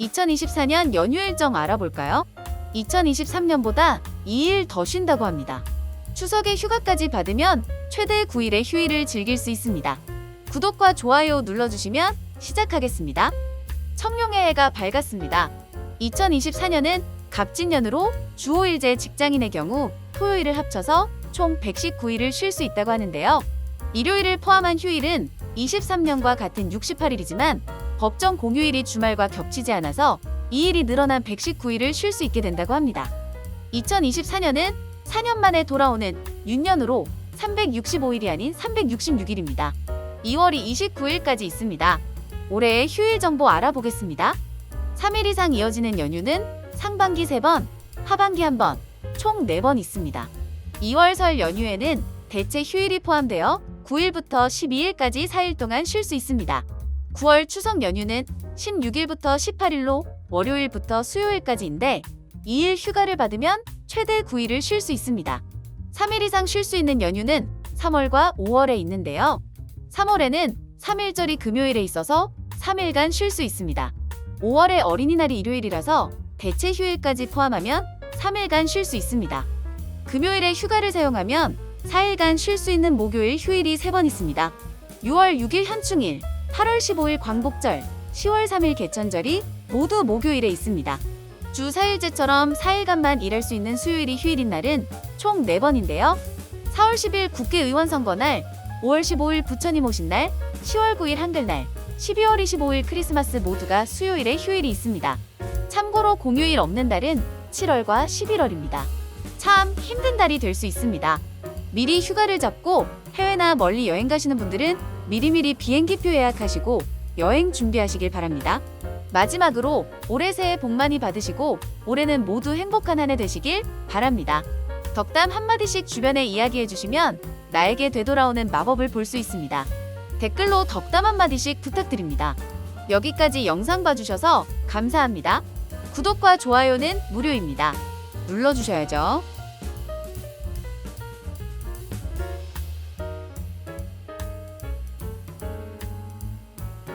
2024년 연휴 일정 알아볼까요? 2023년보다 2일 더 쉰다고 합니다. 추석에 휴가까지 받으면 최대 9일의 휴일을 즐길 수 있습니다. 구독과 좋아요 눌러주시면 시작하겠습니다. 청룡의 해가 밝았습니다. 2024년은 갑진년으로 주 5일제 직장인의 경우 토요일을 합쳐서 총 119일을 쉴 수 있다고 하는데요. 일요일을 포함한 휴일은 23년과 같은 68일이지만 법정 공휴일이 주말과 겹치지 않아서 2일이 늘어난 119일을 쉴 수 있게 된다고 합니다. 2024년은 4년 만에 돌아오는 윤년으로 365일이 아닌 366일입니다. 2월이 29일까지 있습니다. 올해의 휴일 정보 알아보겠습니다. 3일 이상 이어지는 연휴는 상반기 3번, 하반기 1번, 총 4번 있습니다. 2월 설 연휴에는 대체 휴일이 포함되어 9일부터 12일까지 4일 동안 쉴 수 있습니다. 9월 추석 연휴는 16일부터 18일로 월요일부터 수요일까지인데 2일 휴가를 받으면 최대 9일을 쉴 수 있습니다. 3일 이상 쉴 수 있는 연휴는 3월과 5월에 있는데요. 3월에는 3일절이 금요일에 있어서 3일간 쉴 수 있습니다. 5월의 어린이날이 일요일이라서 대체 휴일까지 포함하면 3일간 쉴 수 있습니다. 금요일에 휴가를 사용하면 4일간 쉴 수 있는 목요일 휴일이 3번 있습니다. 6월 6일 현충일, 8월 15일 광복절, 10월 3일 개천절이 모두 목요일에 있습니다. 주 4일제처럼 4일간만 일할 수 있는 수요일이 휴일인 날은 총 4번인데요. 4월 10일 국회의원 선거 날, 5월 15일 부처님 오신 날, 10월 9일 한글날, 12월 25일 크리스마스 모두가 수요일에 휴일이 있습니다. 참고로 공휴일 없는 달은 7월과 11월입니다. 참 힘든 달이 될 수 있습니다. 미리 휴가를 잡고 해외나 멀리 여행 가시는 분들은 미리미리 비행기표 예약하시고 여행 준비하시길 바랍니다. 마지막으로 올해 새해 복 많이 받으시고 올해는 모두 행복한 한 해 되시길 바랍니다. 덕담 한마디씩 주변에 이야기해 주시면 나에게 되돌아오는 마법을 볼 수 있습니다. 댓글로 덕담 한마디씩 부탁드립니다. 여기까지 영상 봐주셔서 감사합니다. 구독과 좋아요는 무료입니다. 눌러주셔야죠.